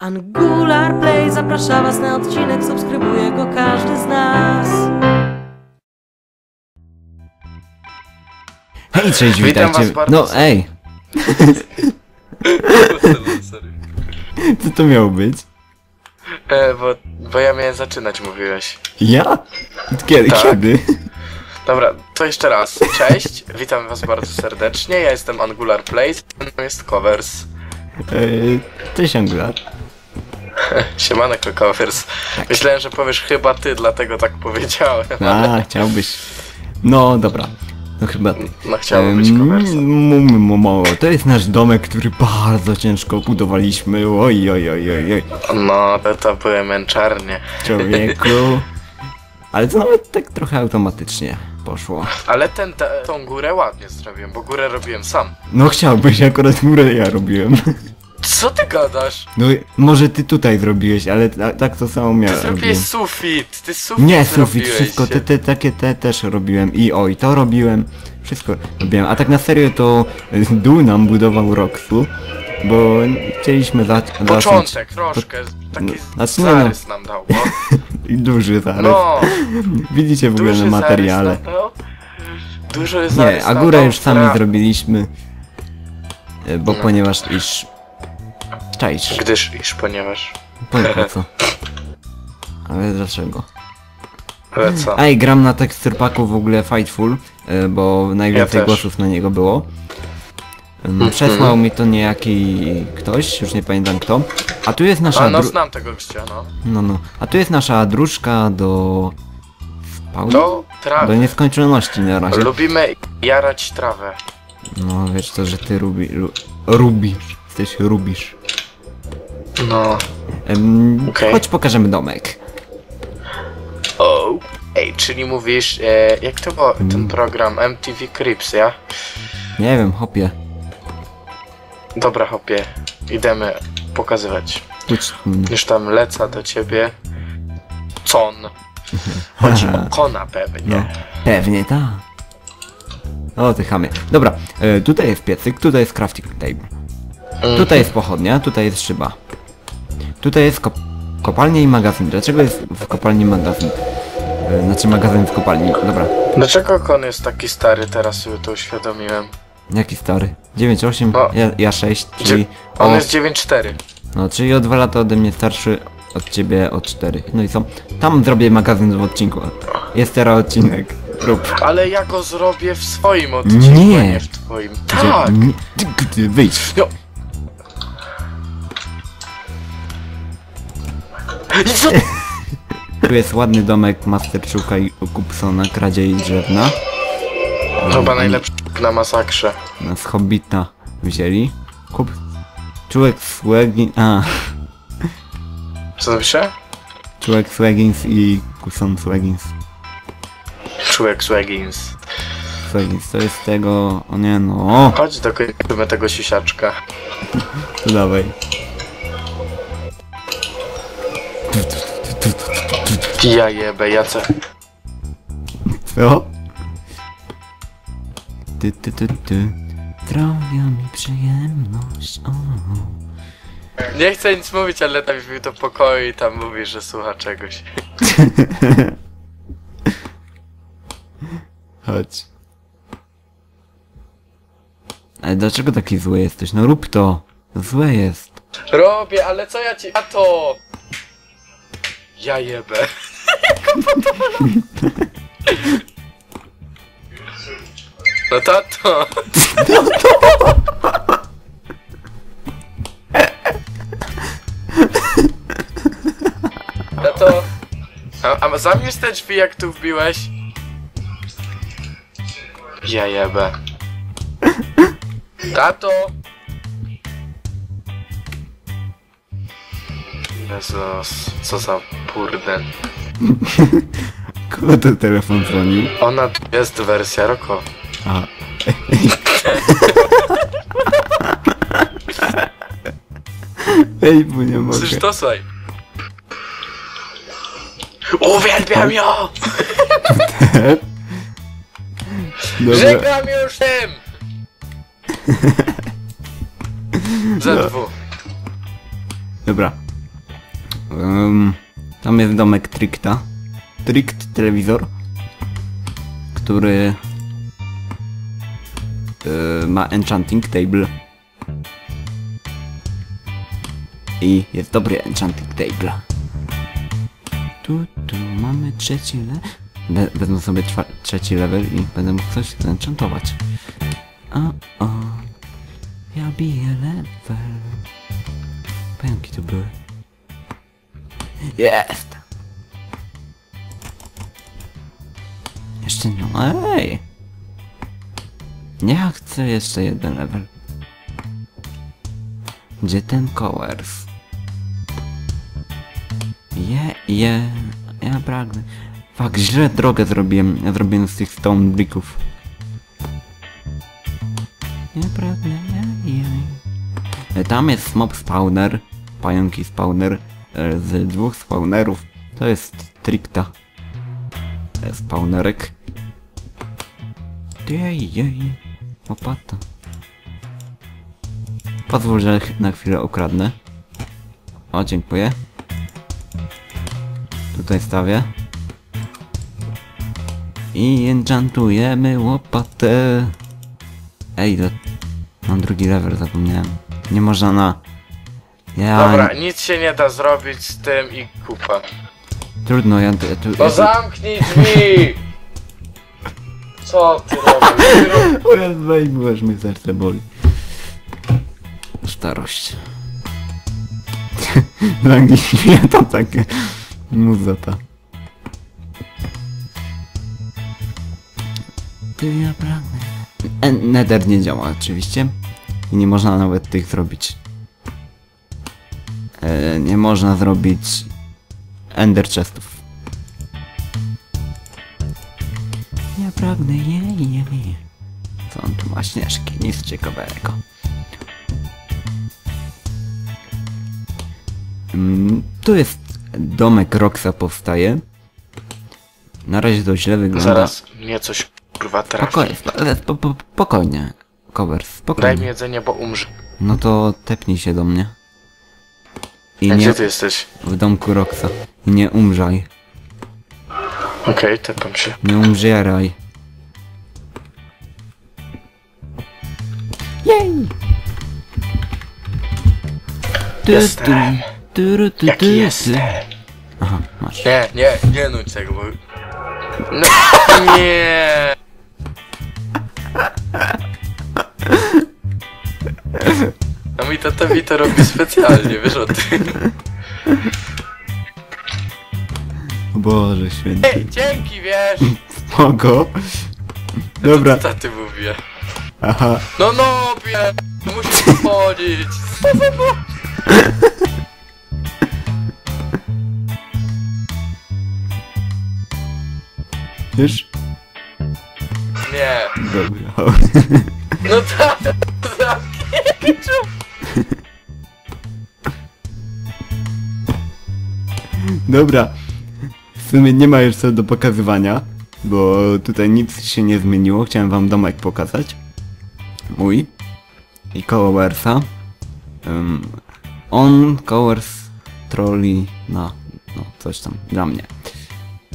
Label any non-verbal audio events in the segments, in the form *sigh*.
Angular Play zaprasza Was na odcinek, subskrybuje go każdy z nas. Hej, cześć, Witam witajcie. was bardzo No, ej, Sorry. *laughs* co to miało być? E, bo, bo ja miałem zaczynać, mówiłeś. Ja? Kiedy? Tak. Kiedy? Dobra, to jeszcze raz. Cześć, witam was bardzo serdecznie. Ja jestem Angular Play, ze mną jest Covers. Eee, cześć Angular. *laughs* Siemaneko Covers. Myślałem, że powiesz chyba ty, dlatego tak powiedziałem. A, chciałbyś. No, dobra. No chyba ty. No chciało być m- To jest nasz domek, który bardzo ciężko budowaliśmy. Oj, oj, oj, oj, oj. No, to, to były męczarnie. Człowieku. *laughs* Ale to nawet tak trochę automatycznie poszło. Ale ten, te, tą górę ładnie zrobiłem, bo górę robiłem sam. No chciałbyś, akurat górę ja robiłem. *laughs* Co ty gadasz? No może ty tutaj zrobiłeś, ale ta, tak to samo Ty miałem. zrobiłeś sufit, ty sufit Nie, sufit, wszystko, te, te, takie te też robiłem i oj, to robiłem, wszystko robiłem, a tak na serio to y, dół nam budował Roxu, bo chcieliśmy za, zacząć Początek, troszkę, taki No, znaczy, no, no. zarys nam dał, no. *laughs* i duży zarys. No, *laughs* Widzicie w ogóle na materiale. zarys dał. Duży zarys Nie, a górę już sami zrobiliśmy, y, bo No. ponieważ iż... Czaisz, Gdyż, iż ponieważ... po, po *laughs* co? Ale dlaczego? Ale co? Ej, gram na teksturpaku w ogóle Fightful, y, bo najwięcej też. głosów na niego było. Mhm. Przesłał mi to niejaki ktoś, już nie pamiętam kto. A tu jest nasza A no dru- znam tego gościa, no. no, no. A tu jest nasza dróżka do... Spawnu? Do Do trawy. nieskończoności na razie. Lubimy jarać trawę. No wiesz to, że ty rubi, lu, rubisz. Jesteś rubisz. No. Okej. Chodź pokażemy domek. O. Ej, czyli mówisz, e, jak to było Mm. ten program MTV Crips, ja? Nie wiem, hopie. Dobra, hopie, idziemy pokazywać. Chodź. mm, Już tam lecę do ciebie. Con. *laughs* Chodzi o kona pewnie. No, pewnie tak. O, ty chamie. Dobra, e, tutaj jest piecyk, tutaj jest crafting table. Mhm. Tutaj jest pochodnia, tutaj jest szyba. Tutaj jest kop kopalnia i magazyn. Dlaczego jest w kopalni magazyn? E, znaczy magazyn w kopalni. Dobra. Dlaczego kon jest taki stary, teraz sobie to uświadomiłem. Jaki stary? 9,8, O. ja, ja 6, czyli... On o, jest 9,4. No, czyli o 2 lata ode mnie starszy, od ciebie o 4. No i co? Tam zrobię magazyn w odcinku. Jest teraz odcinek. Rób. Ale ja go zrobię w swoim odcinku, Nie. nie w twoim. Tak! nie- Wyjdź. No. Tu jest ładny domek Masterczuka i Kupsona, kradzie i drzewna. Chyba najlepszy na masakrze. Z Hobbita wzięli. Kup... Czułek Swagin... A, Co to pisze? Czułek Swagins i Kuson Swagins. Człowiek Swaggins. Swagins, to jest tego... O nie no, Chodź dokończymy tego siusiaczka. to dawaj. Ja jebę, ja co? Co? Ty, ty, ty, ty. Sprawia mi przyjemność, o. Nie chcę nic mówić, ale tam mi do pokoju i tam mówi, że słucha czegoś. *laughs* Chodź. Ale dlaczego taki zły jesteś? No rób to. Złe jest. Robię, ale co ja ci... A to... Ja jebę. *laughs* No tato. Tato. A, a zamierz te drzwi jak tu wbiłeś? Ja jebę. Tato. Jezus, co za burden. *laughs* Kogo to telefon dzwonił? Ona jest wersja roko. A. *laughs* Ej, bo nie mogę. Słyszysz to, słuchaj. Uwielbiam ją! Dobra. Żegnam już tym! ZW. Dobra. Ym, tam jest domek Tricta. Trict telewizor, który y, ma enchanting table. I jest dobry enchanting table. Tu, tu mamy trzeci le... We, wezmę sobie trzeci level i będę mógł coś zenchantować. O, o. Ja biję level. Pająki tu były. Jest! Jeszcze nie. Ej! Ja chcę jeszcze jeden level. Gdzie ten Coers? Je, je, ja pragnę. Fak, źle drogę zrobiłem. Ja zrobiłem z tych stone bricków. Ja pragnę, je, je. E, Tam jest mob spawner, pająki spawner z dwóch spawnerów. To jest trikta. E, Spawnerek. Jej, jej. Łopata. Pozwól, że na chwilę ukradnę. O, dziękuję. Tutaj stawię. I enchantujemy łopatę. Ej, to... Mam drugi level, zapomniałem. Nie można na... Ja... Dobra, nic się nie da zrobić z tym i kupa. Trudno, ja... Tu, tu, No zamknij drzwi! *laughs* Co ty robisz? Ty *laughs* rob- ja aż mnie serce boli. Starość. *laughs* Zagiśnie to takie... Muza ta. Ty ja pragnę. E, Nether nie działa oczywiście. I nie można nawet tych zrobić. E, nie można zrobić Ender chestów. Ja pragnę je, je, je. Co on tu ma śnieżki? Nic ciekawego. Mm, tu jest domek Roxa powstaje. Na razie to źle wygląda. Zaraz mnie coś kurwa trafi. Spokojnie, spo- spo- po- spokojnie. Cover, Daj mi spokojnie. jedzenie, bo umrze. No to tepnij się do mnie. I A nie gdzie ty jesteś? w domku Roxa. I nie umrzaj. Okej, tepam się. Nie umrzieraj. Jej! Jestem. Jaki jestem? Aha, masz. Nie, nie, nie nuć tego, bo... No, *laughs* nie! Mi tata mi to robi specjalnie, wiesz o tym. O Boże święty. Ej, dzięki, wiesz! Spoko. Dobra, Co ty mówię? aha. No no, wie, musisz chodzić. Już? Nie. Dobra. No tak, tak. Dobra. W sumie nie ma już co do pokazywania, bo tutaj nic się nie zmieniło. Chciałem wam domek pokazać. Mój. I koło Wersa. Um, on, Cowers, Trolli, no, no, coś tam, dla mnie.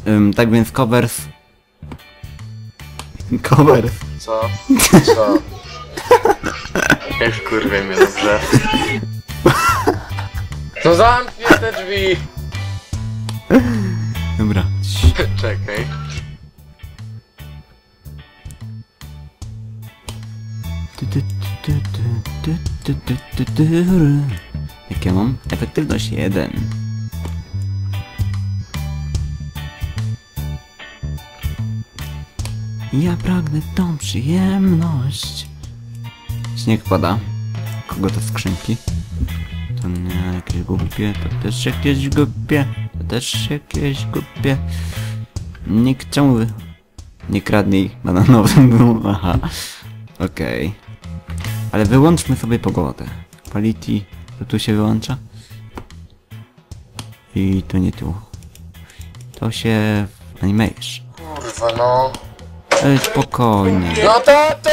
Um, tak więc Covers... Covers. Co? Co? *laughs* Jak kurwie mnie dobrze. No zamknij te drzwi! Czekaj. Jak ja mam? Efektywność 1. Ja pragnę tą przyjemność. Śnieg pada. Kogo te skrzynki? To nie jakieś głupie, to też jakieś głupie też jakieś głupie. Nikt czemu wy... Nie kradnij bananowym, aha. Okej. Ale wyłączmy sobie pogodę. Quality, to tu się wyłącza? I to nie tu. To się animation. Kurwa no. Ej, spokojnie. No to to!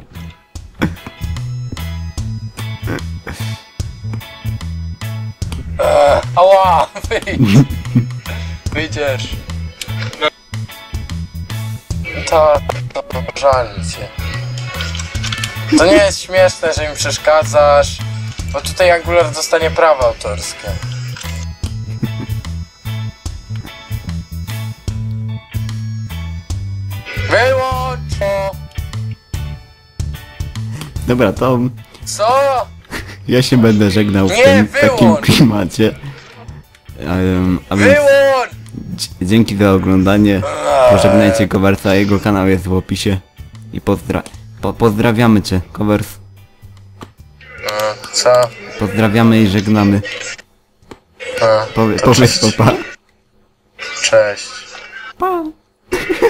*laughs* Ała, *laughs* wyjdź. Wyjdziesz. To, to żal cię. To nie jest śmieszne, że mi przeszkadzasz, bo tutaj Angular dostanie prawa autorskie. Wyłącz to! Dobra, to Co? ja się będę żegnał w Nie, tym takim wyłącz! klimacie. A więc dzięki za oglądanie. Pożegnajcie Coversa, jego kanał jest w opisie. I pozdra po pozdrawiamy cię, Covers. A, Co? Pozdrawiamy i żegnamy. Powie, powiedz cześć. to pa. Cześć. Pa.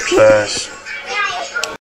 Cześć.